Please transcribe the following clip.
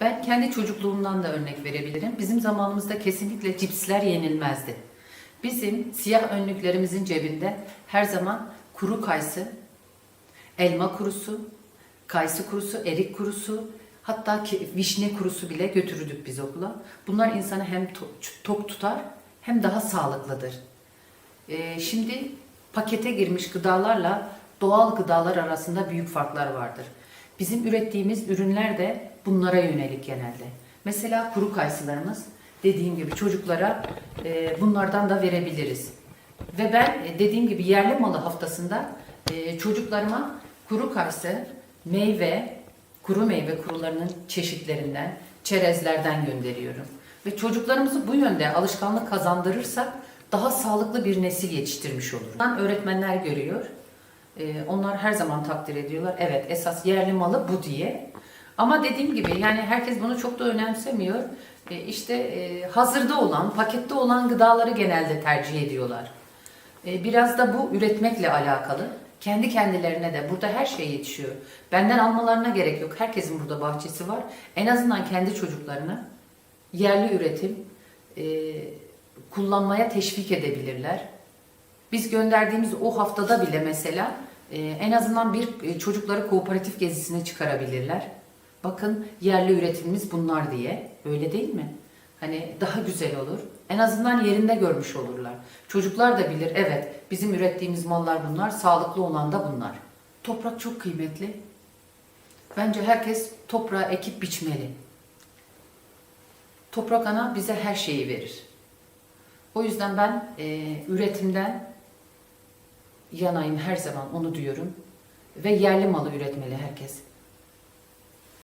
Ben kendi çocukluğumdan da örnek verebilirim. Bizim zamanımızda kesinlikle cipsler yenilmezdi. Bizim siyah önlüklerimizin cebinde her zaman kuru kayısı, elma kurusu, kayısı kurusu, erik kurusu, hatta ki vişne kurusu bile götürürdük biz okula. Bunlar insanı hem to- tok tutar hem daha sağlıklıdır. Ee, şimdi pakete girmiş gıdalarla doğal gıdalar arasında büyük farklar vardır. Bizim ürettiğimiz ürünler de bunlara yönelik genelde. Mesela kuru kayısılarımız dediğim gibi çocuklara e, bunlardan da verebiliriz. Ve ben e, dediğim gibi yerli malı haftasında e, çocuklarıma kuru kayısı, meyve, kuru meyve kurularının çeşitlerinden, çerezlerden gönderiyorum. Ve çocuklarımızı bu yönde alışkanlık kazandırırsak daha sağlıklı bir nesil yetiştirmiş oluruz. Öğretmenler görüyor. Ee, onlar her zaman takdir ediyorlar. Evet esas yerli malı bu diye. Ama dediğim gibi yani herkes bunu çok da önemsemiyor. Ee, işte e, hazırda olan, pakette olan gıdaları genelde tercih ediyorlar. Ee, biraz da bu üretmekle alakalı. Kendi kendilerine de burada her şey yetişiyor. Benden almalarına gerek yok. Herkesin burada bahçesi var. En azından kendi çocuklarına yerli üretim e, kullanmaya teşvik edebilirler. Biz gönderdiğimiz o haftada bile mesela e, en azından bir e, çocukları kooperatif gezisine çıkarabilirler. Bakın yerli üretimimiz bunlar diye. Öyle değil mi? Hani daha güzel olur. En azından yerinde görmüş olurlar. Çocuklar da bilir evet bizim ürettiğimiz mallar bunlar, sağlıklı olan da bunlar. Toprak çok kıymetli. Bence herkes toprağı ekip biçmeli. Toprak ana bize her şeyi verir. O yüzden ben e, üretimden yanayım her zaman onu diyorum. Ve yerli malı üretmeli herkes.